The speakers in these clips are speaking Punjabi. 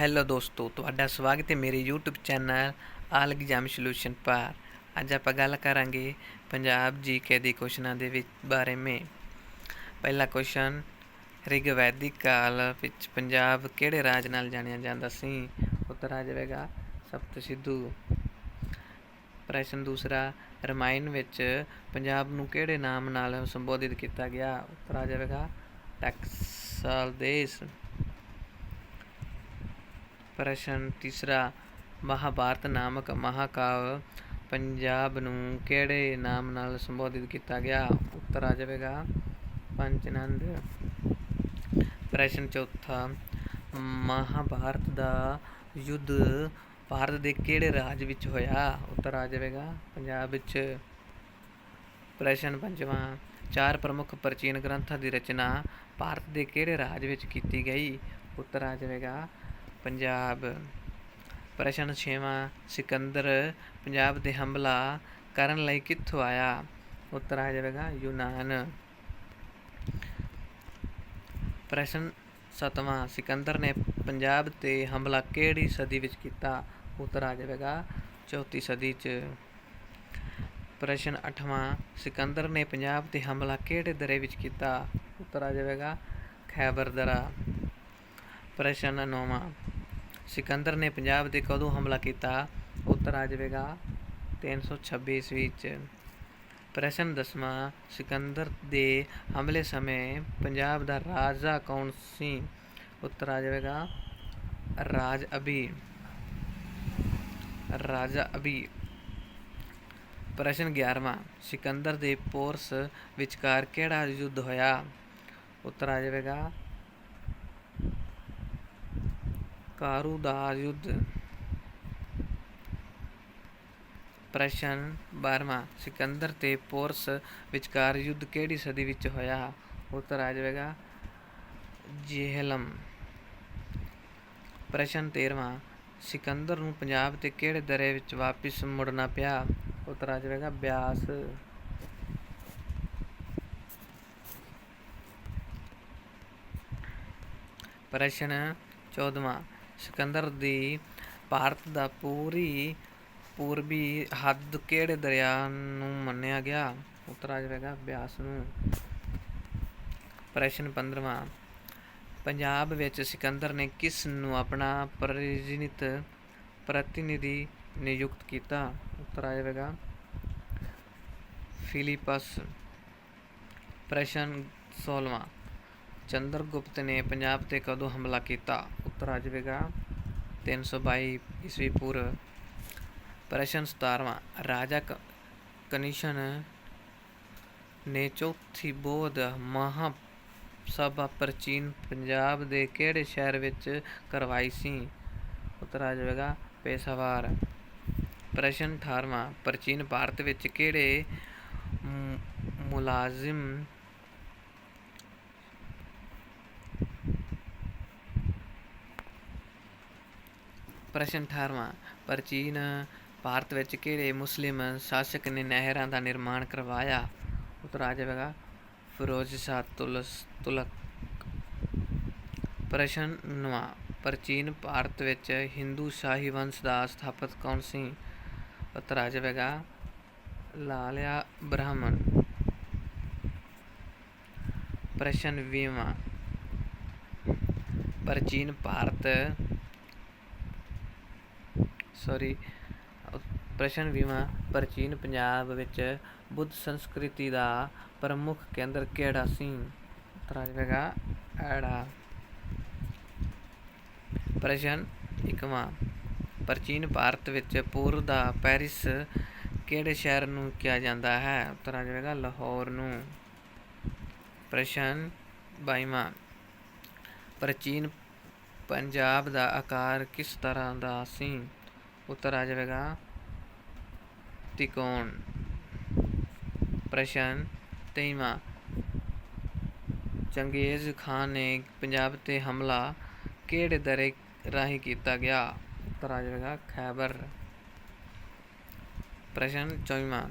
ਹੈਲੋ ਦੋਸਤੋ, ਤੁਹਾਡਾ ਸਵਾਗਤ ਹੈ ਮੇਰੇ YouTube channel all exam solution ਪਰ ਅੱਜ ਆਪਾਂ ਗੱਲ ਕਰਾਂਗੇ ਪੰਜਾਬ ਜੀਕੇ ਦੇ ਕੁਐਸਚਨਾਂ ਦੇ ਵਿੱਚ ਬਾਰੇ ਮੇ। ਪਹਿਲਾ ਕੁਐਸਚਨ ਰਿਗਵੈਦਿਕ ਕਾਲ ਵਿੱਚ ਪੰਜਾਬ ਕਿਹੜੇ ਰਾਜ ਨਾਲ ਜਾਣਿਆ ਜਾਂਦਾ ਸੀ? ਉੱਤਰ ਆ ਜਾਵੇਗਾ ਸਪਤ ਸਿੱਧੂ। ਪ੍ਰਸ਼ਨ ਦੂਸਰਾ, ਰਮਾਇਣ ਵਿੱਚ ਪੰਜਾਬ ਨੂੰ ਕਿਹੜੇ ਨਾਮ ਨਾਲ ਸੰਬੋਧਿਤ ਕੀਤਾ ਗਿਆ? ਉੱਤਰ ਆ ਜਾਵੇਗਾ ਟੈਕਸਾਲ ਦੇਸ਼। ਪ੍ਰਸ਼ਨ ਤੀਸਰਾ, ਮਹਾਭਾਰਤ ਨਾਮਕ ਮਹਾਕਾਵ ਪੰਜਾਬ ਨੂੰ ਕਿਹੜੇ ਨਾਮ ਨਾਲ ਸੰਬੋਧਿਤ ਕੀਤਾ ਗਿਆ? ਉੱਤਰ ਆ ਜਾਵੇਗਾ। ਪੰਚਨੰਦ। ਪ੍ਰਸ਼ਨ ਚੌਥਾ, ਮਹਾਭਾਰਤ ਦਾ ਯੁੱਧ ਭਾਰਤ ਦੇ ਕਿਹੜੇ ਰਾਜ ਵਿੱਚ ਹੋਇਆ? ਉੱਤਰ ਆ ਜਾਵੇਗਾ। ਪੰਜਾਬ ਵਿੱਚ ਪ੍ਰਸ਼ਨ ਪੰਜਵਾਂ, ਚਾਰ ਪ੍ਰਮੁੱਖ ਪ੍ਰਾਚੀਨ ਗ੍ਰੰਥਾਂ ਦੀ ਰਚਨਾ ਭਾਰਤ ਦੇ ਕਿਹੜੇ ਰਾਜ ਵਿੱਚ ਕੀਤੀ ਗਈ? ਉੱਤਰ ਆ ਜਾਵੇਗਾ। ਪੰਜਾਬ। ਪ੍ਰਸ਼ਨ ਛੇਵਾਂ, ਸਿਕੰਦਰ, ਪੰਜਾਬ 'ਤੇ ਹਮਲਾ ਕਰਨ ਲਈ ਕਿੱਥੋਂ ਆਇਆ? ਉੱਤਰ ਆ ਜਾਵੇਗਾ, ਯੂਨਾਨ। ਪ੍ਰਸ਼ਨ ਸਤਵਾਂ, ਸਿਕੰਦਰ ਨੇ ਪੰਜਾਬ ਤੇ ਹਮਲਾ ਕਿਹੜੀ ਸਦੀ ਵਿੱਚ ਕੀਤਾ? ਉੱਤਰ ਆ ਜਾਵੇਗਾ, ਚੌਥੀ ਸਦੀ 'ਚ। ਪ੍ਰਸ਼ਨ 8ਵਾਂ ਸਿਕੰਦਰ ਨੇ ਪੰਜਾਬ ਤੇ ਹਮਲਾ ਕਿਹੜੇ ਦਰੇ ਵਿੱਚ ਕੀਤਾ? ਉੱਤਰ ਆ ਜਾਵੇਗਾ, ਖੈਬਰ ਦਰਾ। ਪ੍ਰਸ਼ਨ 9ਵਾਂ ਸਿਕੰਦਰ ਨੇ ਪੰਜਾਬ ਤੇ ਕਦੋਂ ਹਮਲਾ ਕੀਤਾ? ਉੱਤਰ ਆ ਜਾਵੇਗਾ 326 ਈਸਵੀ ਵਿੱਚ ਪ੍ਰਸ਼ਨ ਦਸਵਾਂ, ਸਿਕੰਦਰ ਦੇ ਹਮਲੇ ਸਮੇਂ ਪੰਜਾਬ ਦਾ ਰਾਜਾ ਕੌਣ ਸੀ? ਉੱਤਰ ਆ ਜਾਵੇਗਾ ਰਾਜ ਅਬੀ ਰਾਜਾ ਅਬੀ ਪ੍ਰਸ਼ਨ 11ਵਾਂ ਸਿਕੰਦਰ ਦੇ ਪੋਰਸ ਵਿਚਕਾਰ ਕਿਹੜਾ ਯੁੱਧ ਹੋਇਆ? ਉੱਤਰ ਆ ਜਾਵੇਗਾ ਕਾਰੂ ਦਾ ਯੁੱਧ ਪ੍ਰਸ਼ਨ 12ਵਾਂ ਸਿਕੰਦਰ ਤੇ ਪੋਰਸ ਵਿਚਕਾਰ ਯੁੱਧ ਕਿਹੜੀ ਸਦੀ ਵਿੱਚ ਹੋਇਆ ਉੱਤਰ ਆ ਜਾਵੇਗਾ ਜੇਹਲਮ ਪ੍ਰਸ਼ਨ 13ਵਾਂ ਸਿਕੰਦਰ ਨੂੰ ਪੰਜਾਬ ਤੇ ਕਿਹੜੇ ਦਰੇ ਵਿੱਚ ਵਾਪਿਸ ਮੁੜਨਾ ਪਿਆ ਉੱਤਰ ਆ ਜਾਵੇਗਾ ਬਿਆਸ ਪ੍ਰਸ਼ਨ 14ਵਾਂ ਸਿਕੰਦਰ ਦੀ ਭਾਰਤ ਦਾ ਪੂਰੀ ਪੂਰਬੀ ਹੱਦ ਕਿਹੜੇ ਦਰਿਆ ਨੂੰ ਮੰਨਿਆ ਗਿਆ? ਉੱਤਰ ਆ ਜਾਵੇਗਾ ਬਿਆਸ ਨੂੰ। ਪ੍ਰਸ਼ਨ 15ਵਾਂ ਪੰਜਾਬ ਵਿੱਚ ਸਿਕੰਦਰ ਨੇ ਕਿਸ ਨੂੰ ਆਪਣਾ ਪ੍ਰਤੀਨਿਧ ਪ੍ਰਤੀਨਿਧੀ ਨਿਯੁਕਤ ਕੀਤਾ? ਉੱਤਰ ਆ ਜਾਵੇਗਾ। ਫਿਲਿਪਸ। ਪ੍ਰਸ਼ਨ 16ਵਾਂ ਚੰਦਰਗੁਪਤ ਨੇ ਪੰਜਾਬ ਤੇ ਕਦੋਂ ਹਮਲਾ ਕੀਤਾ? ਉੱਤਰ ਆ ਜਾਵੇਗਾ। 322 ਈਸਵੀ ਪੂਰਵ ਪ੍ਰਸ਼ਨ 17ਵਾਂ ਰਾਜਾ ਕਨਿਸ਼ਨ ਨੇ ਚੌਥੀ ਬੋਧ ਮਹਾ ਸਭਾ ਪ੍ਰਾਚੀਨ ਪੰਜਾਬ ਦੇ ਕਿਹੜੇ ਸ਼ਹਿਰ ਵਿੱਚ ਕਰਵਾਈ ਸੀ? ਉੱਤਰ ਆ ਜਾਵੇਗਾ। ਪੇਸ਼ਾਵਰ। ਪ੍ਰਸ਼ਨ 18ਵਾਂ ਪ੍ਰਾਚੀਨ ਭਾਰਤ ਵਿੱਚ ਕਿਹੜੇ ਮੁਲਾਜ਼ਮ ਪ੍ਰਸ਼ਨ 18ਵਾਂ ਪ੍ਰਾਚੀਨ ਭਾਰਤ ਵਿੱਚ ਕਿਹੜੇ ਮੁਸਲਿਮ ਸ਼ਾਸਕ ਨੇ ਨਹਿਰਾਂ ਦਾ ਨਿਰਮਾਣ ਕਰਵਾਇਆ? ਉੱਤਰ ਆ ਜਾਵੇਗਾ, ਫਿਰੋਜ਼ ਸ਼ਾਹ ਤੁਲਸ, ਤੁਲਕ। ਪ੍ਰਸ਼ਨ 9ਵਾਂ ਪ੍ਰਾਚੀਨ ਭਾਰਤ ਵਿੱਚ ਹਿੰਦੂ ਸ਼ਾਹੀ ਵੰਸ਼ ਦਾ ਸਥਾਪਕ ਕੌਣ ਸੀ? ਉੱਤਰ ਆ ਜਾਵੇਗਾ, ਲਾਲਿਆ ਬ੍ਰਾਹਮਣ। ਪ੍ਰਸ਼ਨ 20ਵਾਂ ਪ੍ਰਾਚੀਨ ਭਾਰਤ ਸੋਰੀ, ਪ੍ਰਸ਼ਨ ਵੀਮਾ ਪ੍ਰਾਚੀਨ ਪੰਜਾਬ ਵਿੱਚ ਬੁੱਧ ਸੰਸਕ੍ਰਿਤੀ ਦਾ ਪ੍ਰਮੁੱਖ ਕੇਂਦਰ ਕਿਹੜਾ ਸੀ? ਉੱਤਰ ਆ ਜਾਵੇਗਾ, ਐੜਾ। ਪ੍ਰਸ਼ਨ ਇਕਵਾਂ, ਪ੍ਰਾਚੀਨ ਭਾਰਤ ਵਿੱਚ ਪੂਰਵ ਦਾ ਪੈਰਿਸ ਕਿਹੜੇ ਸ਼ਹਿਰ ਨੂੰ ਕਿਹਾ ਜਾਂਦਾ ਹੈ? ਉੱਤਰ ਆ ਜਾਵੇਗਾ, ਲਾਹੌਰ ਨੂੰ। ਪ੍ਰਸ਼ਨ 22ਵਾਂ ਪ੍ਰਾਚੀਨ ਪੰਜਾਬ ਦਾ ਆਕਾਰ ਕਿਸ ਤਰ੍ਹਾਂ ਦਾ ਸੀ? ਉੱਤਰ ਆ ਜਾਵੇਗਾ। ਤਿਕੋਣ। ਪ੍ਰਸ਼ਨ। ਤੇਈਵਾਂ। ਚੰਗੇਜ਼ ਖਾਨ ਨੇ ਪੰਜਾਬ ਤੇ ਹਮਲਾ ਕਿਹੜੇ ਦਰੇ ਰਾਹੀਂ ਕੀਤਾ ਗਿਆ? ਉੱਤਰ ਆ ਜਾਵੇਗਾ, ਖੈਬਰ। ਪ੍ਰਸ਼ਨ 24ਵਾਂ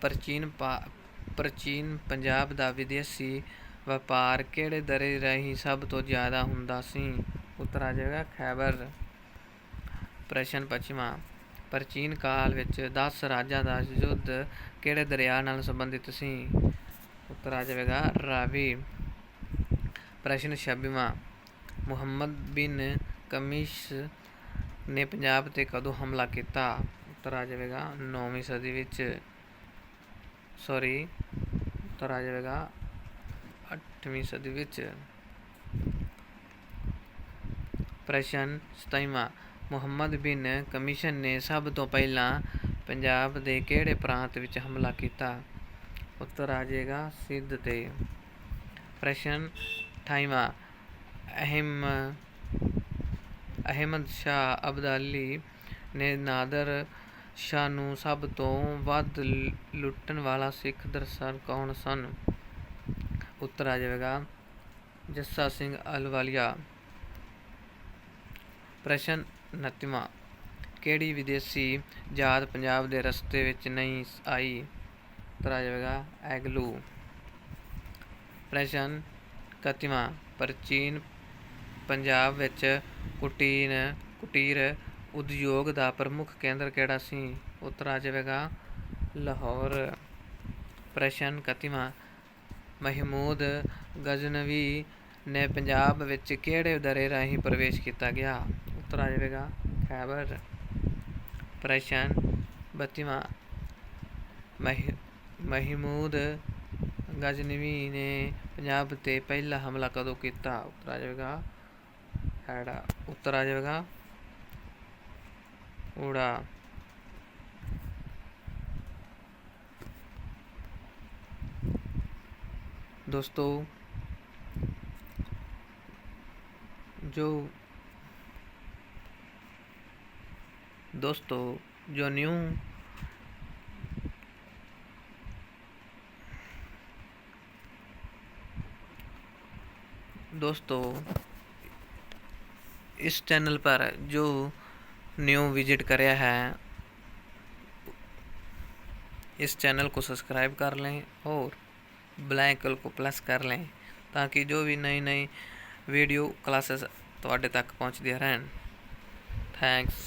ਪ੍ਰਾਚੀਨ ਪ੍ਰਾਚੀਨ ਪੰਜਾਬ ਦਾ ਵਿਦੇਸ਼ੀ ਵਪਾਰ ਕਿਹੜੇ ਦਰੇ ਰਾਹੀਂ ਸਭ ਤੋਂ ਜ਼ਿਆਦਾ ਹੁੰਦਾ ਸੀ? ਉੱਤਰ ਆ ਜਾਵੇਗਾ, ਖੈਬਰ। ਪ੍ਰਸ਼ਨ ਪੱਛਮਾ ਪ੍ਰਾਚੀਨ ਕਾਲ ਵਿੱਚ 10 ਰਾਜਾਂ ਦਾ ਯੁੱਧ ਕਿਹੜੇ ਦਰਿਆ ਨਾਲ ਸੰਬੰਧਿਤ ਸੀ? ਉੱਤਰ ਆ ਜਾਵੇਗਾ ਰਾਵੀ। ਪ੍ਰਸ਼ਨ 26ਵਾਂ ਮੁਹੰਮਦ ਬਿਨ ਕਮਿਸ਼ ਨੇ ਪੰਜਾਬ ਤੇ ਕਦੋਂ ਹਮਲਾ ਕੀਤਾ? ਉੱਤਰ ਆ ਜਾਵੇਗਾ 9ਵੀਂ ਸਦੀ ਵਿੱਚ। ਸੌਰੀ ਉੱਤਰ ਆ ਜਾਵੇਗਾ 8ਵੀਂ ਸਦੀ ਵਿੱਚ। ਪ੍ਰਸ਼ਨ 27ਵਾਂ ਮੁਹੰਮਦ ਬਿਨ ਕਮਿਸ਼ਨ ਨੇ ਸਭ ਤੋਂ ਪਹਿਲਾਂ ਪੰਜਾਬ ਦੇ ਕਿਹੜੇ ਪ੍ਰਾਂਤ ਵਿੱਚ ਹਮਲਾ ਕੀਤਾ? ਉੱਤਰ ਆ ਜਾਏਗਾ ਸਿੰਧ ਤੇ। ਪ੍ਰਸ਼ਨ 28ਵਾਂ ਅਹਿਮ, ਅਹਿਮਦ ਸ਼ਾਹ ਅਬਦਾਲੀ ਨੇ ਨਾਦਰ ਸ਼ਾਹ ਨੂੰ ਸਭ ਤੋਂ ਵੱਧ ਲੁੱਟਣ ਵਾਲਾ ਸਿੱਖ ਦਰਸ਼ਨ ਕੌਣ ਸਨ? ਉੱਤਰ ਆ ਜਾਵੇਗਾ ਜੱਸਾ ਸਿੰਘ ਅਲਵਾਲੀਆ। ਪ੍ਰਸ਼ਨ 29ਵਾਂ ਕਿਹੜੀ ਵਿਦੇਸ਼ੀ ਜਾਤ ਪੰਜਾਬ ਦੇ ਰਸਤੇ ਵਿੱਚ ਨਹੀਂ ਆਈ? ਉੱਤਰ ਜਾਵੇਗਾ ਐਗਲੂ। ਪ੍ਰਸ਼ਨ 31ਵਾਂ ਪ੍ਰਾਚੀਨ ਪੰਜਾਬ ਵਿੱਚ ਕੁਟੀਨ, ਕੁਟੀਰ ਉਦਯੋਗ ਦਾ ਪ੍ਰਮੁੱਖ ਕੇਂਦਰ ਕਿਹੜਾ ਸੀ? ਉੱਤਰ ਆ ਜਾਵੇਗਾ ਲਾਹੌਰ। ਪ੍ਰਸ਼ਨ 31ਵਾਂ ਮਹਿਮੂਦ ਗਜ਼ਨਵੀ ਨੇ ਪੰਜਾਬ ਵਿੱਚ ਕਿਹੜੇ ਦਰੇ ਰਾਹੀਂ ਪ੍ਰਵੇਸ਼ ਕੀਤਾ ਗਿਆ? ਉੱਤਰ ਆ ਜਾਵੇਗਾ। ਖੈਬਰ, ਪ੍ਰਸ਼ਨ 32ਵਾਂ ਮਹਿ, ਮਹਿਮੂਦ, ਗਜ਼ਨਵੀ ਨੇ ਪੰਜਾਬ ਤੇ ਪਹਿਲਾ ਹਮਲਾ ਕਦੋਂ ਕੀਤਾ? ਉੱਤਰ ਆ ਜਾਵੇਗਾ। ਹੈੜਾ, ਉੱਤਰ ਆ ਜਾਵੇਗਾ। ਊੜਾ। ਦੋਸਤੋ, ਜੋ दोस्तों जो न्यू दोस्तों इस चैनल पर जो न्यू विजिट कराया है इस चैनल को सब्सक्राइब कर लें और ਬਲੈਂਕਲ को प्लस कर लें ताकि जो भी नई नई ਵੀਡੀਓ ਕਲਾਸਿਸ ਤੁਹਾਡੇ ਤੱਕ ਪਹੁੰਚਦੀਆਂ ਰਹਿਣ ਥੈਂਕਸ